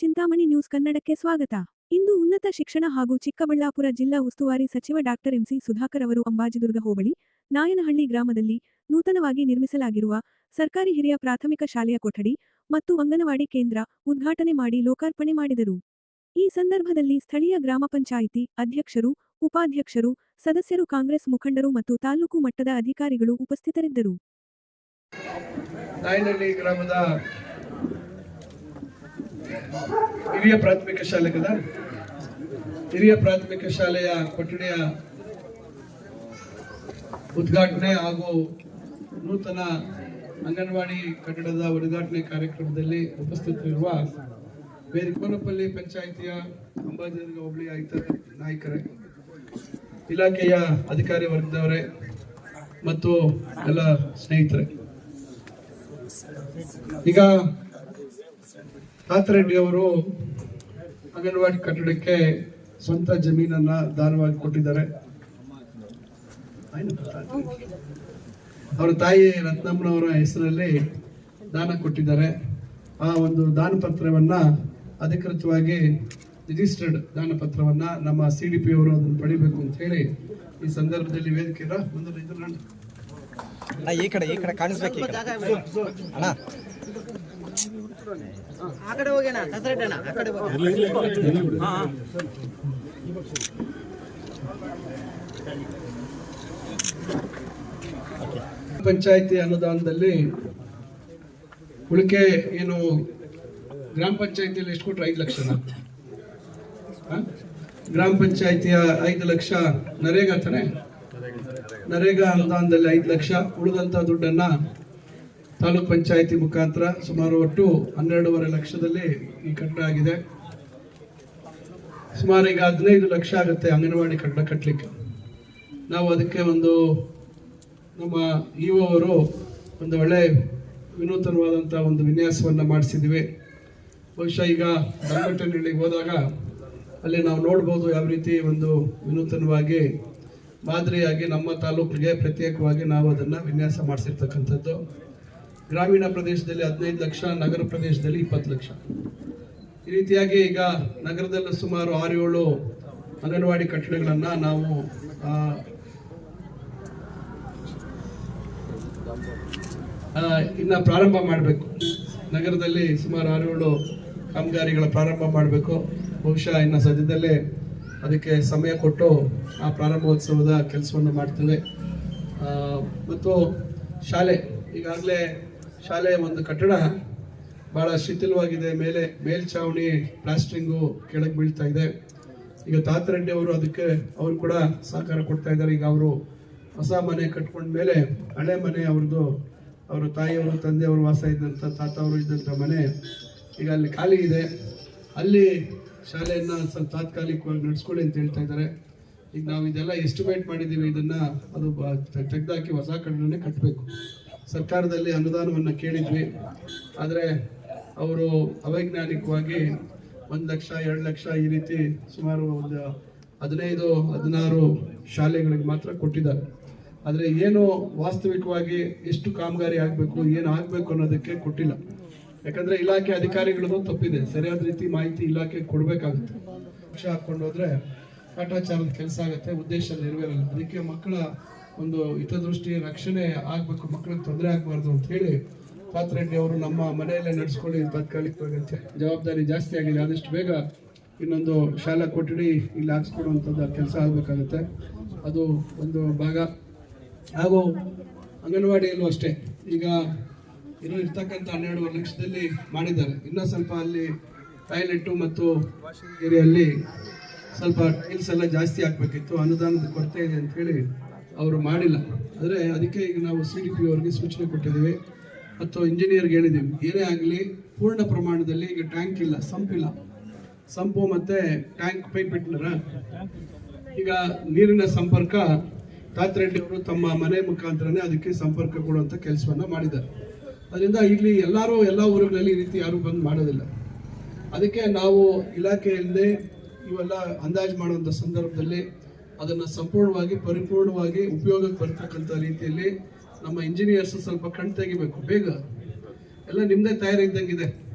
Chintamani news ಕನ್ನಡಕ್ಕೆ ಸ್ವಾಗತ. ಇಂದು ಉನ್ನತ ಶಿಕ್ಷಣ ಹಾಗೂ ಚಿಕ್ಕಬಳ್ಳಾಪುರ ಜಿಲ್ಲಾ ಉಸ್ತುವಾರಿ ಸಚಿವ ಡಾಕ್ಟರ್ ಎಂಸಿ ಸುಧಾಕರ್ ಅವರು ಅಂಬಾಜಿದುರ್ಗ ಹೋಬಳಿ, ನಾಯನಹಳ್ಳಿ ಗ್ರಾಮದಲ್ಲಿ ನೂತನವಾಗಿ ನಿರ್ಮಿಸಲಾಗಿರುವ ಸರ್ಕಾರಿ ಹಿರಿಯ ಪ್ರಾಥಮಿಕ ಶಾಲೆಯ ಕೊಠಡಿ ಮತ್ತು ಅಂಗನವಾಡಿ ಕೇಂದ್ರ ಉದ್ಘಾಟನೆ ಮಾಡಿ ಲೋಕಾರ್ಪಣೆ ಮಾಡಿದರು. ಈ ಸಂದರ್ಭದಲ್ಲಿ ಸ್ಥಳೀಯ ಗ್ರಾಮ ಪಂಚಾಯಿತಿ ಅಧ್ಯಕ್ಷರು, ಉಪಾಧ್ಯಕ್ಷರು, ಸದಸ್ಯರು, ಕಾಂಗ್ರೆಸ್ ಮುಖಂಡರು ಮತ್ತು ತಾಲೂಕು ಮಟ್ಟದ ಅಧಿಕಾರಿಗಳು ಉಪಸ್ಥಿತರಿದ್ದರು. ಹಿರಿಯ ಪ್ರಾಥಮಿಕ ಶಾಲೆ ಹಿರಿಯ ಪ್ರಾಥಮಿಕ ಶಾಲೆಯ ಕೊಠಡಿಯ ಉದ್ಘಾಟನೆ ಹಾಗೂ ನೂತನ ಅಂಗನವಾಡಿ ಕಟ್ಟಡದ ಉದ್ಘಾಟನೆ ಕಾರ್ಯಕ್ರಮದಲ್ಲಿ ಉಪಸ್ಥಿತರಿರುವ ಬೇರಿಕೋನಪಲ್ಲಿ ಪಂಚಾಯಿತಿಯ ಅಂಬಾಜಿ ಹೋಬಳಿ ಆಯುಕ್ತ ನಾಯಕರೇ, ಇಲಾಖೆಯ ಅಧಿಕಾರಿ ವರ್ಗದವರೇ ಮತ್ತು ಎಲ್ಲ ಸ್ನೇಹಿತರೆ. ಈಗ ಅವರು ಅಂಗನವಾಡಿ ಕಟ್ಟಡಕ್ಕೆ ಸ್ವಂತ ಜಮೀನನ್ನ ದಾನವಾಗಿ ಕೊಟ್ಟಿದ್ದಾರೆ. ಅವರ ತಾಯಿ ರತ್ನಮ್ಮನವರ ಹೆಸರಲ್ಲಿ ದಾನ ಕೊಟ್ಟಿದ್ದಾರೆ. ಆ ಒಂದು ದಾನ ಪತ್ರವನ್ನ ಅಧಿಕೃತವಾಗಿ ರಿಜಿಸ್ಟರ್ಡ್ ದಾನ ಪತ್ರವನ್ನ ನಮ್ಮ ಸಿ ಡಿ ಪಿ ಅವರು ಅದನ್ನು ಪಡಿಬೇಕು ಅಂತ ಹೇಳಿ ಈ ಸಂದರ್ಭದಲ್ಲಿ ವೇದಿಕೆ ಒಂದು ಅಣ್ಣ ಈ ಕಡೆ ಈ ಕಡೆ ಕಾಣಿಸ್ಬೇಕು ಅಣ್ಣ ಆ ಕಡೆ ಹೋಗೋಣ ಕಸರಡ್ಡಣ ಆ ಕಡೆ ಹೋಗಿ. ಪಂಚಾಯತಿ ಅನುದಾನದಲ್ಲಿ ಉಳಿಕೆ ಏನು ಗ್ರಾಮ ಪಂಚಾಯತಿಯಲ್ಲಿ ಎಷ್ಟು ಕೊಟ್ರು? ಐದು ಲಕ್ಷನ? ಗ್ರಾಮ ಪಂಚಾಯತಿಯ ಐದು ಲಕ್ಷ ನರೇಗಾ ತಾನೆ? ನರೇಗಾ ಅನುದಾನದಲ್ಲಿ ಐದು ಲಕ್ಷ. ಉಳಿದಂತ ದುಡ್ಡನ್ನ ತಾಲೂಕ್ ಪಂಚಾಯಿತಿ ಮುಖಾಂತರ ಸುಮಾರು ಒಟ್ಟು ಹನ್ನೆರಡೂವರೆ ಲಕ್ಷದಲ್ಲಿ ಈ ಕಟ್ಟಡ ಆಗಿದೆ. ಸುಮಾರು ಈಗ ಹದಿನೈದು ಲಕ್ಷ ಆಗುತ್ತೆ ಅಂಗನವಾಡಿ ಕಟ್ಟಡ ಕಟ್ಟಲಿಕ್ಕೆ ನಾವು ಅದಕ್ಕೆ ಒಂದು ನಮ್ಮ ಇಒ ಅವರು ಒಂದು ಒಳ್ಳೆ ವಿನೂತನವಾದಂಥ ಒಂದು ವಿನ್ಯಾಸವನ್ನು ಮಾಡಿಸಿದ್ವಿ. ಬಹುಶಃ ಈಗ ಸಂಘಟನೆಗಳಿಗೆ ಹೋದಾಗ ಅಲ್ಲಿ ನಾವು ನೋಡ್ಬೋದು ಯಾವ ರೀತಿ ಒಂದು ವಿನೂತನವಾಗಿ ಮಾದರಿಯಾಗಿ ನಮ್ಮ ತಾಲೂಕಿಗೆ ಪ್ರತ್ಯೇಕವಾಗಿ ನಾವು ಅದನ್ನು ವಿನ್ಯಾಸ ಮಾಡಿಸಿರ್ತಕ್ಕಂಥದ್ದು. ಗ್ರಾಮೀಣ ಪ್ರದೇಶದಲ್ಲಿ ಹದಿನೈದು ಲಕ್ಷ, ನಗರ ಪ್ರದೇಶದಲ್ಲಿ ಇಪ್ಪತ್ತು ಲಕ್ಷ. ಈ ರೀತಿಯಾಗಿ ಈಗ ನಗರದಲ್ಲಿ ಸುಮಾರು ಆರು ಏಳು ಅಂಗನವಾಡಿ ಕಟ್ಟಡಗಳನ್ನು ನಾವು ಇನ್ನ ಪ್ರಾರಂಭ ಮಾಡಬೇಕು. ನಗರದಲ್ಲಿ ಸುಮಾರು ಆರು ಏಳು ಕಾಮಗಾರಿಗಳ ಪ್ರಾರಂಭ ಮಾಡಬೇಕು. ಬಹುಶಃ ಇನ್ನು ಸದ್ಯದಲ್ಲೇ ಅದಕ್ಕೆ ಸಮಯ ಕೊಟ್ಟು ಆ ಪ್ರಾರಂಭೋತ್ಸವದ ಕೆಲಸವನ್ನು ಮಾಡ್ತೇವೆ. ಮತ್ತು ಶಾಲೆ ಈಗಾಗಲೇ ಶಾಲೆಯ ಒಂದು ಕಟ್ಟಡ ಬಹಳ ಶಿಥಿಲವಾಗಿದೆ. ಮೇಲೆ ಮೇಲ್ಛಾವಣಿ ಪ್ಲಾಸ್ಟ್ರಿಂಗು ಕೆಳಗೆ ಬೀಳ್ತಾ ಇದೆ. ಈಗ ತಾತರೆಡ್ಡಿ ಅವರು ಅದಕ್ಕೆ ಅವರು ಕೂಡ ಸಹಕಾರ ಕೊಡ್ತಾ ಇದ್ದಾರೆ. ಈಗ ಅವರು ಹೊಸ ಮನೆ ಕಟ್ಕೊಂಡ ಮೇಲೆ ಹಳೆ ಮನೆ ಅವ್ರದ್ದು ಅವರ ತಾಯಿಯವರು ತಂದೆಯವರು ವಾಸ ಇದ್ದಂಥ ತಾತ ಅವರು ಇದ್ದಂಥ ಮನೆ ಈಗ ಅಲ್ಲಿ ಖಾಲಿ ಇದೆ. ಅಲ್ಲಿ ಶಾಲೆಯನ್ನು ಸ್ವಲ್ಪ ತಾತ್ಕಾಲಿಕವಾಗಿ ನಡೆಸ್ಕೊಳ್ಳಿ ಅಂತ ಹೇಳ್ತಾ ಇದ್ದಾರೆ. ಈಗ ನಾವು ಇದೆಲ್ಲ ಎಸ್ಟಿಮೇಟ್ ಮಾಡಿದ್ದೀವಿ ಇದನ್ನು ಅದು ತೆಗೆದಾಕಿ ಹೊಸ ಕಟ್ಟಡನೇ ಕಟ್ಟಬೇಕು ಸರ್ಕಾರದಲ್ಲಿ ಅನುದಾನವನ್ನು ಕೇಳಿದ್ವಿ. ಆದರೆ ಅವರು ಅವೈಜ್ಞಾನಿಕವಾಗಿ ಒಂದು ಲಕ್ಷ, ಎರಡು ಲಕ್ಷ ಈ ರೀತಿ ಸುಮಾರು ಒಂದು ಹದಿನೈದು, ಹದಿನಾರು ಶಾಲೆಗಳಿಗೆ ಮಾತ್ರ ಕೊಟ್ಟಿದ್ದಾರೆ. ಆದರೆ ಏನು ವಾಸ್ತವಿಕವಾಗಿ ಎಷ್ಟು ಕಾಮಗಾರಿ ಆಗಬೇಕು, ಏನು ಆಗಬೇಕು ಅನ್ನೋದಕ್ಕೆ ಕೊಟ್ಟಿಲ್ಲ. ಯಾಕಂದರೆ ಇಲಾಖೆ ಅಧಿಕಾರಿಗಳದ್ದು ತಪ್ಪಿದೆ. ಸರಿಯಾದ ರೀತಿ ಮಾಹಿತಿ ಇಲಾಖೆ ಕೊಡಬೇಕಾಗುತ್ತೆ. ಲಕ್ಷ ಹಾಕ್ಕೊಂಡು ಹೋದರೆ ಕಾಟಾಚಾರದ ಕೆಲಸ ಆಗುತ್ತೆ. ಉದ್ದೇಶ ನೆರವೇರಲ್ಲ. ಅದಕ್ಕೆ ಮಕ್ಕಳ ಒಂದು ಹಿತದೃಷ್ಟಿ ರಕ್ಷಣೆ ಆಗ್ಬೇಕು ಮಕ್ಕಳಿಗೆ ತೊಂದರೆ ಆಗಬಾರ್ದು ಅಂತ ಹೇಳಿ ಪಾತ್ರೆಡ್ಡಿ ಅವರು ನಮ್ಮ ಮನೆಯಲ್ಲೇ ನಡೆಸ್ಕೊಳ್ಳಿ ತಾತ್ಕಾಲಿಕವಾಗಿ ಜವಾಬ್ದಾರಿ ಜಾಸ್ತಿ ಆಗಿದೆ ಆದಷ್ಟು ಬೇಗ ಇನ್ನೊಂದು ಶಾಲಾ ಕೊಠಡಿ ಇಲ್ಲಿ ಹಾಕ್ಸ್ಕೊಡುವಂಥದ್ದು ಕೆಲಸ ಆಗಬೇಕಾಗುತ್ತೆ. ಅದು ಒಂದು ಭಾಗ. ಹಾಗೂ ಅಂಗನವಾಡಿಯಲ್ಲೂ ಅಷ್ಟೇ. ಈಗ ಇರೋ ಇರ್ತಕ್ಕಂಥ ಹನ್ನೆರಡುವರೆ ಲಕ್ಷದಲ್ಲಿ ಮಾಡಿದ್ದಾರೆ. ಇನ್ನೂ ಸ್ವಲ್ಪ ಅಲ್ಲಿ ಟಾಯ್ಲೆಟ್ಟು ಮತ್ತು ಏರಿಯಲ್ಲಿ ಸ್ವಲ್ಪ ಟೈಲ್ಸ್ ಎಲ್ಲ ಜಾಸ್ತಿ ಆಗಬೇಕಿತ್ತು ಅನುದಾನದ ಕೊರತೆ ಇದೆ ಅಂತ ಹೇಳಿ ಅವರು ಮಾಡಿಲ್ಲ. ಆದರೆ ಅದಕ್ಕೆ ಈಗ ನಾವು ಸಿ ಡಿ ಪಿ ಅವ್ರಿಗೆ ಸೂಚನೆ ಕೊಟ್ಟಿದ್ದೀವಿ. ಅಥವಾ ಇಂಜಿನಿಯರ್ಗೆ ಹೇಳಿದ್ದೀವಿ. ಏನೇ ಆಗಲಿ, ಪೂರ್ಣ ಪ್ರಮಾಣದಲ್ಲಿ ಈಗ ಟ್ಯಾಂಕ್ ಇಲ್ಲ ಸಂಪ್ ಇಲ್ಲ. ಸಂಪು ಮತ್ತು ಟ್ಯಾಂಕ್ ಪೈಪ್ ಇಟ್ಲರ ಈಗ ನೀರಿನ ಸಂಪರ್ಕ ತಾತ್ರೆಡ್ಡಿ ಅವರು ತಮ್ಮ ಮನೆ ಮುಖಾಂತರನೇ ಅದಕ್ಕೆ ಸಂಪರ್ಕ ಕೊಡುವಂಥ ಕೆಲಸವನ್ನು ಮಾಡಿದ್ದಾರೆ. ಅದರಿಂದ ಇಲ್ಲಿ ಎಲ್ಲರೂ ಎಲ್ಲ ಊರುಗಳಲ್ಲಿ ಈ ರೀತಿ ಯಾರೂ ಬಂದು ಮಾಡೋದಿಲ್ಲ. ಅದಕ್ಕೆ ನಾವು ಇಲಾಖೆಯಲ್ಲಿ ಇವೆಲ್ಲ ಅಂದಾಜು ಮಾಡುವಂಥ ಸಂದರ್ಭದಲ್ಲಿ ಅದನ್ನು ಸಂಪೂರ್ಣವಾಗಿ ಪರಿಪೂರ್ಣವಾಗಿ ಉಪಯೋಗಕ್ಕೆ ಬರ್ತಕ್ಕಂಥ ರೀತಿಯಲ್ಲಿ ನಮ್ಮ ಇಂಜಿನಿಯರ್ಸ್ ಸ್ವಲ್ಪ ಕಣ್ ತೆಗಿಬೇಕು. ಬೇಗ. ಎಲ್ಲ ನಿಮ್ಮದೇ ತಯಾರಿ ಇದ್ದಂಗಿದೆ